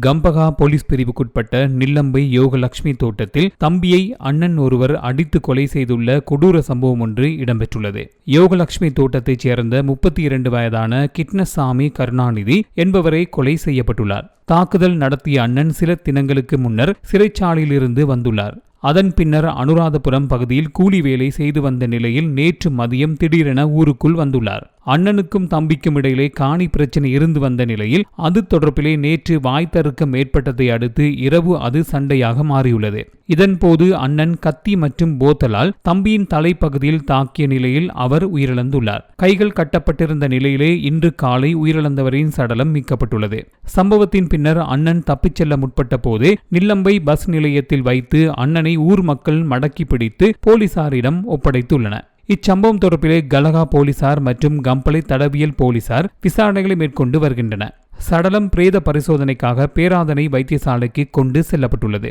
Gampaha police பிரிவுக்குட்பட்ட நில்லம்பை யோகலட்சுமி தோட்டத்தில் தம்பியை அண்ணன் ஒருவர் அடித்து கொலை செய்துள்ள கொடூர சம்பவம் ஒன்று இடம்பெற்றுள்ளது. யோகலட்சுமி தோட்டத்தைச் சேர்ந்த முப்பத்தி இரண்டு வயதான கிட்னசாமி கருணாநிதி என்பவரை கொலை செய்யப்பட்டுள்ளார். தாக்குதல் நடத்திய அண்ணன் சில தினங்களுக்கு முன்னர் சிறைச்சாலையிலிருந்து வந்துள்ளார். அதன் பின்னர் அனுராதபுரம் பகுதியில் கூலி வேலை செய்து வந்த நிலையில் நேற்று மதியம் திடீரென ஊருக்குள் வந்துள்ளார். அண்ணனுக்கும் தம்பிக்கும் இடையிலே காணி பிரச்சனை இருந்து வந்த நிலையில் அது தொடர்பிலே நேற்று வாய் தருக்கம் ஏற்பட்டதை அடுத்து இரவு அது சண்டையாக மாறியுள்ளது. இதன்போது அண்ணன் கத்தி மற்றும் போத்தலால் தம்பியின் தலைப்பகுதியில் தாக்கிய நிலையில் அவர் உயிரிழந்துள்ளார். கைகள் கட்டப்பட்டிருந்த நிலையிலே இன்று காலை உயிரிழந்தவரின் சடலம் மீட்கப்பட்டுள்ளது. சம்பவத்தின் பின்னர் அண்ணன் தப்பிச் செல்ல முற்பட்ட போது நில்லம்பை பஸ் நிலையத்தில் வைத்து அண்ணனை ஊர் மக்கள் மடக்கி பிடித்து போலீசாரிடம் ஒப்படைத்துள்ளனர். இச்சம்பவம் தொடர்பிலே கலகா போலீசார் மற்றும் கம்பளை தடவியல் போலீசார் விசாரணைகளை மேற்கொண்டு வருகின்றன சடலம் பிரேத பரிசோதனைக்காக பேராதனை வைத்தியசாலைக்கு கொண்டு செல்லப்பட்டுள்ளது.